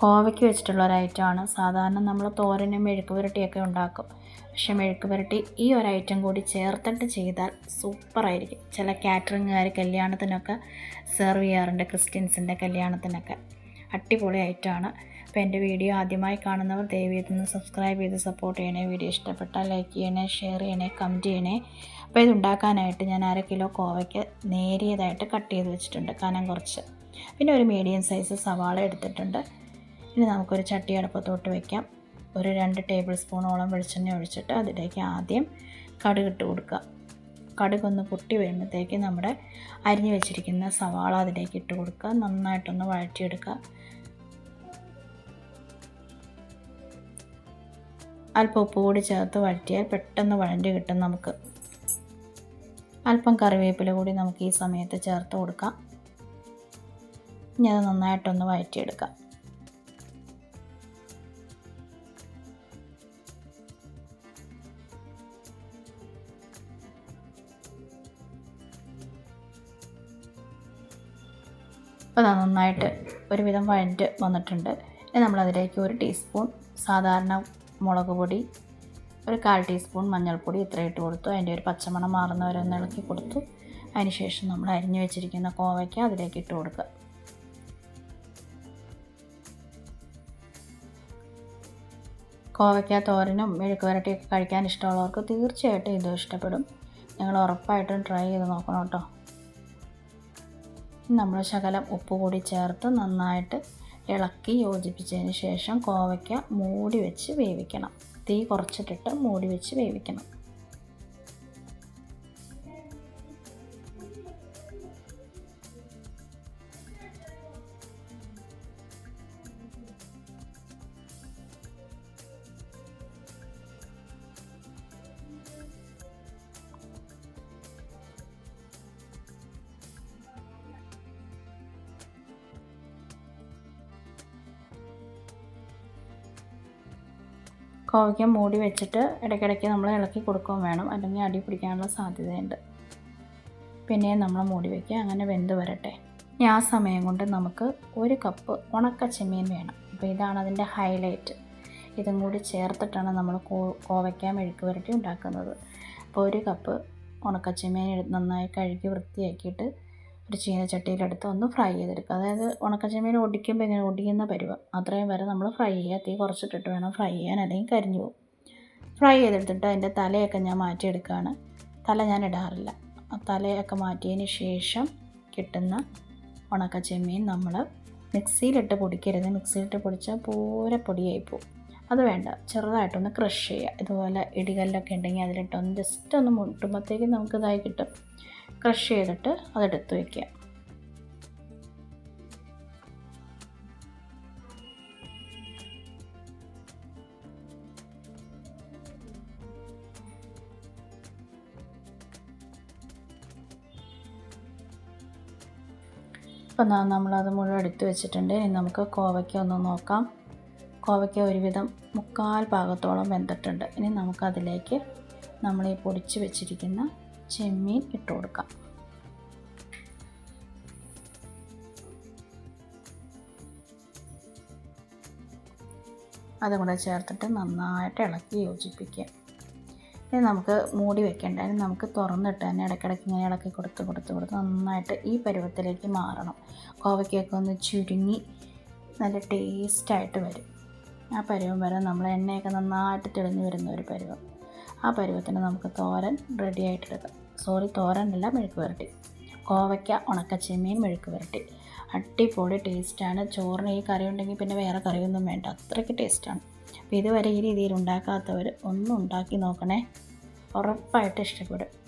കോവയ്ക്ക് വെച്ചിട്ടുള്ള ഒരു ഐറ്റമാണ്. സാധാരണ നമ്മൾ തോരനും മെഴുക്ക് പുരട്ടിയൊക്കെ ഉണ്ടാക്കും. പക്ഷെ മെഴുക്ക് പുരട്ടി ഈ ഒരു ഐറ്റം കൂടി ചേർത്തിട്ട് ചെയ്താൽ സൂപ്പറായിരിക്കും. ചില കാറ്ററിങ്ങുകാർ കല്യാണത്തിനൊക്കെ സെർവ് ചെയ്യാറുണ്ട് ക്രിസ്ത്യൻസിന്റെ കല്യാണത്തിനൊക്കെ. അടിപൊളി ഐറ്റമാണ്. അപ്പോൾ എന്റെ വീഡിയോ ആദ്യമായി കാണുന്നവർ ദയവേത് ഒന്ന് സബ്സ്ക്രൈബ് ചെയ്ത് സപ്പോർട്ട് ചെയ്യണേ. വീഡിയോ ഇഷ്ടപ്പെട്ടാൽ ലൈക്ക് ചെയ്യണേ ഷെയർ ചെയ്യണേ കമന്റ് ചെയ്യണേ. അപ്പോൾ ഇതുണ്ടാക്കാനായിട്ട് ഞാൻ അര കിലോ കോവയ്ക്ക് നേരിയതായിട്ട് കട്ട് ചെയ്ത് വെച്ചിട്ടുണ്ട് കനം കുറച്ച്. പിന്നെ ഒരു മീഡിയം സൈസ് സവാള എടുത്തിട്ടുണ്ട്. ഇനി നമുക്കൊരു ചട്ടി അടുപ്പത്തോട്ട് വയ്ക്കാം ഒരു രണ്ട് ടേബിൾ സ്പൂണോളം വെളിച്ചെണ്ണ ഒഴിച്ചിട്ട് അതിലേക്ക് ആദ്യം കടുക് ഇട്ട് കൊടുക്കുക കടുകൊന്ന് പൊട്ടി വരുമ്പോഴത്തേക്ക് നമ്മുടെ അരിഞ്ഞു വെച്ചിരിക്കുന്ന സവാള അതിലേക്ക് ഇട്ട് കൊടുക്കുക. നന്നായിട്ടൊന്ന് വഴറ്റിയെടുക്കുക. അല്പം ഉപ്പ് കൂടി ചേർത്ത് വഴറ്റിയാൽ പെട്ടെന്ന് വഴണ്ടി കിട്ടും നമുക്ക്. അല്പം കറിവേപ്പില കൂടി നമുക്ക് ഈ സമയത്ത് ചേർത്ത് കൊടുക്കാം. ഇനി അത് നന്നായിട്ടൊന്ന് വഴറ്റിയെടുക്കാം. അപ്പോൾ നന്നായിട്ട് ഒരുവിധം വഴറ്റ് വന്നിട്ടുണ്ട്. ഇനി നമ്മളതിലേക്ക് ഒരു ടീസ്പൂൺ സാധാരണ മുളക് പൊടി ഒരു കാൽ ടീസ്പൂൺ മഞ്ഞൾപ്പൊടി ഇത്ര ഇട്ട് കൊടുത്തു. അതിന്റെ ഒരു പച്ചമണം മാറുന്നവരെ ഒന്ന് ഇളക്കി കൊടുത്തു. അതിനുശേഷം നമ്മൾ അരിഞ്ഞു വെച്ചിരിക്കുന്ന കോവയ്ക്ക അതിലേക്ക് ഇട്ട് കൊടുക്കുക. കോവയ്ക്ക തോരനും മെഴുക്ക് വരട്ടിയൊക്കെ കഴിക്കാൻ ഇഷ്ടമുള്ളവർക്ക് തീർച്ചയായിട്ടും ഇത് ഇഷ്ടപ്പെടും. നിങ്ങൾ ഉറപ്പായിട്ടും ട്രൈ ചെയ്ത് നോക്കണം കേട്ടോ. നമ്മൾ ശകലം ഉപ്പ് കൂടി ചേർത്ത് നന്നായിട്ട് ഇളക്കി യോജിപ്പിച്ചതിന് ശേഷം കോവയ്ക്ക മൂടി വെച്ച് വേവിക്കണം. തീ കുറച്ചിട്ടിട്ട് മൂടി വെച്ച് വേവിക്കണം. കോവയ്ക്ക മൂടി വെച്ചിട്ട് ഇടയ്ക്കിടയ്ക്ക് നമ്മൾ ഇളക്കി കൊടുക്കുകയും വേണം. അല്ലെങ്കിൽ അടി പിടിക്കാനുള്ള സാധ്യതയുണ്ട്. പിന്നെയും നമ്മൾ മൂടി വയ്ക്കുക അങ്ങനെ വെന്ത് വരട്ടെ. ഇനി ആ സമയം കൊണ്ട് നമുക്ക് ഒരു കപ്പ് ഉണക്ക ചെമ്മീൻ വേണം. അപ്പോൾ ഇതാണ് അതിന്റെ ഹൈലൈറ്റ് ഇതും കൂടി ചേർത്തിട്ടാണ് നമ്മൾ കോ കോവയ്ക്ക മെഴുക്ക് വരട്ടി ഉണ്ടാക്കുന്നത്. അപ്പോൾ ഒരു കപ്പ് ഉണക്ക ചെമ്മീൻ നന്നായി കഴുകി വൃത്തിയാക്കിയിട്ട് ഒരു ചീനച്ചട്ടിയിലെടുത്ത് ഒന്ന് ഫ്രൈ ചെയ്തെടുക്കുക. അതായത് ഉണക്കച്ചെമ്മീൻ ഒടിക്കുമ്പോൾ ഇങ്ങനെ ഒടിയുന്ന പരുവം. അത്രയും വരെ നമ്മൾ ഫ്രൈ ചെയ്യുക. തീ കുറച്ചിട്ടിട്ട് വേണം ഫ്രൈ ചെയ്യാൻ. അല്ലെങ്കിൽ കരിഞ്ഞു പോകും. ഫ്രൈ ചെയ്തെടുത്തിട്ട് അതിന്റെ തലയൊക്കെ ഞാൻ മാറ്റിയെടുക്കുകയാണ്. തല ഞാൻ ഇടാറില്ല. തലയൊക്കെ മാറ്റിയതിന് ശേഷം കിട്ടുന്ന ഉണക്കച്ചെമ്മീൻ നമ്മൾ മിക്സിയിലിട്ട് പൊടിക്കരുത്. മിക്സിയിലിട്ട് പൊടിച്ചാൽ പൂരെ പൊടിയായി പോകും. അത് വേണ്ട. ചെറുതായിട്ടൊന്ന് ക്രഷ് ചെയ്യുക. ഇതുപോലെ ഇടികല്ലൊക്കെ ഉണ്ടെങ്കിൽ അതിലിട്ടൊന്ന് ജസ്റ്റ് ഒന്ന് മുട്ടുമ്പോഴത്തേക്കും നമുക്കിതായി കിട്ടും. ക്രഷ് ചെയ്തിട്ട് അതെടുത്ത് വയ്ക്കുക അപ്പം നമ്മളത് മുഴുവൻ എടുത്തു വെച്ചിട്ടുണ്ട്. ഇനി നമുക്ക് കോവയ്ക്ക ഒന്ന് നോക്കാം. കോവയ്ക്ക ഒരുവിധം മുക്കാൽ ഭാഗത്തോളം വെന്തിട്ടുണ്ട്. ഇനി നമുക്കതിലേക്ക് നമ്മൾ ഈ പൊടിച്ച് വെച്ചിരിക്കുന്ന ചെമ്മീൻ ഇട്ട് കൊടുക്കാം. അതും കൂടെ ചേർത്തിട്ട് നന്നായിട്ട് ഇളക്കി യോജിപ്പിക്കുക. ഇനി നമുക്ക് മൂടി വെക്കേണ്ട അതിന് നമുക്ക് തുറന്നിട്ട് തന്നെ ഇടയ്ക്കിടയ്ക്ക് ഇങ്ങനെ ഇളക്കി കൊടുത്ത് കൊടുത്ത് കൊടുത്ത് നന്നായിട്ട് ഈ പരുവത്തിലേക്ക് മാറണം. കോവയ്ക്കൊക്കെ ഒന്ന് ചുരുങ്ങി നല്ല ടേസ്റ്റായിട്ട് വരും. ആ പരുവം വരെ നമ്മൾ എണ്ണയൊക്കെ നന്നായിട്ട് തെളിഞ്ഞു വരുന്ന ഒരു പരുവം. ആ പരുവത്തിന് നമുക്ക് തോരൻ റെഡി ആയിട്ടെടുക്കാം സോറി തോരനല്ല മെഴുക്ക് പുരട്ടി കോവയ്ക്ക ഉണക്കച്ചെമ്മീൻ മെഴുക്ക് പുരട്ടി അടിപൊളി ടേസ്റ്റാണ് ചോറിന് ഈ കറി ഉണ്ടെങ്കിൽ പിന്നെ വേറെ കറിയൊന്നും വേണ്ട. അത്രയ്ക്ക് ടേസ്റ്റാണ് അപ്പോൾ ഇതുവരെ ഈ രീതിയിൽ ഉണ്ടാക്കാത്തവർ ഒന്നും ഉണ്ടാക്കി നോക്കണേ. ഉറപ്പായിട്ട് ഇഷ്ടപ്പെടും.